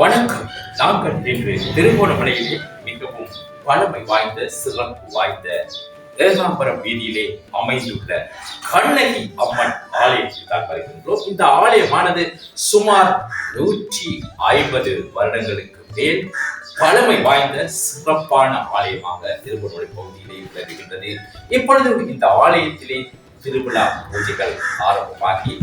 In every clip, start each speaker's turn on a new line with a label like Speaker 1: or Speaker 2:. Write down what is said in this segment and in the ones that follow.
Speaker 1: வணக்கம். நாங்கள் இன்று திருகோணமலையிலே மிகவும் பழமை வாய்ந்த சிறப்பு வாய்ந்த ஏகாம்பரம் வீதியிலே அமைந்துள்ள கண்ணகி அம்மன் ஆலயத்தில் தான் வருகின்றோம். இந்த ஆலயமானது சுமார் நூற்றி ஐம்பது வருடங்களுக்கு மேல் பழமை வாய்ந்த சிறப்பான ஆலயமாக திருவண்ணாமலை பகுதியிலே விளங்குகின்றது. இப்பொழுது இந்த ஆலயத்திலே திருவிழா பூஜைகள் ஆரம்பமாகி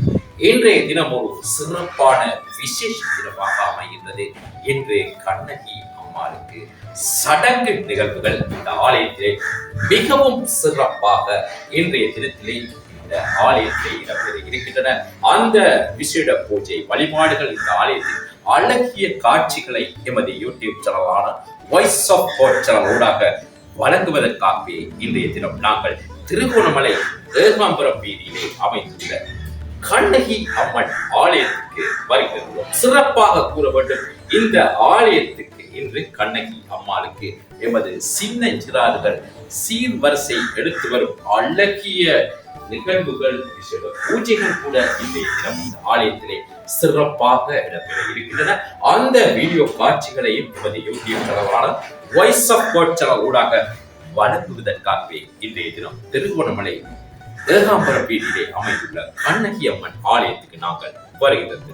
Speaker 1: இன்றைய தினம் ஒரு சிறப்பான விசேஷ தினமாக அமைகின்றது. என்று கண்ணகி அம்மாளுக்கு சடங்கு நிகழ்வுகள் இந்த ஆலயத்திலே மிகவும் சிறப்பாக இன்றைய தினத்திலே இந்த ஆலயத்திலே இடம்பெற இருக்கின்றன. அந்த விசேட பூஜை வழிபாடுகள் இந்த ஆலயத்தில் அழகிய காட்சிகளை எமது யூடியூப் சேனலான வாய்ஸ் ஆஃப் சேனல் ஊடாக வழங்குவதற்காகவே இன்றைய தினம் நாங்கள் திருகோணமலை ஏகாம்பரம் வீதியிலே அமைந்துள்ள கண்ணகி அம்மன் ஆலயத்துக்கு வருகிறது. சிறப்பாக கூற வேண்டும். இந்த ஆலயத்துக்கு இன்று கண்ணகி அம்மாளுக்கு எமது சின்ன சிறார்கள் சீர்வரிசை எடுத்து வரும் அழகிய நிகழ்வுகள் பூஜைகள் கூட இன்றைய தினம் இந்த ஆலயத்திலே சிறப்பாக இடம்பெற இருக்கின்றன. அந்த வீடியோ காட்சிகளையும் எமது யூடியூப் சேனலான வாய்ஸ் ஆஃப் காட் சேனல் ஊடாக வழங்குவதற்காகவே இன்றைய தினம் திருகோணமலை தேகாம்பரம் வீட்டிலே அமைந்துள்ள கண்ணகி அம்மன் ஆலயத்துக்கு நாங்கள் வருகிறது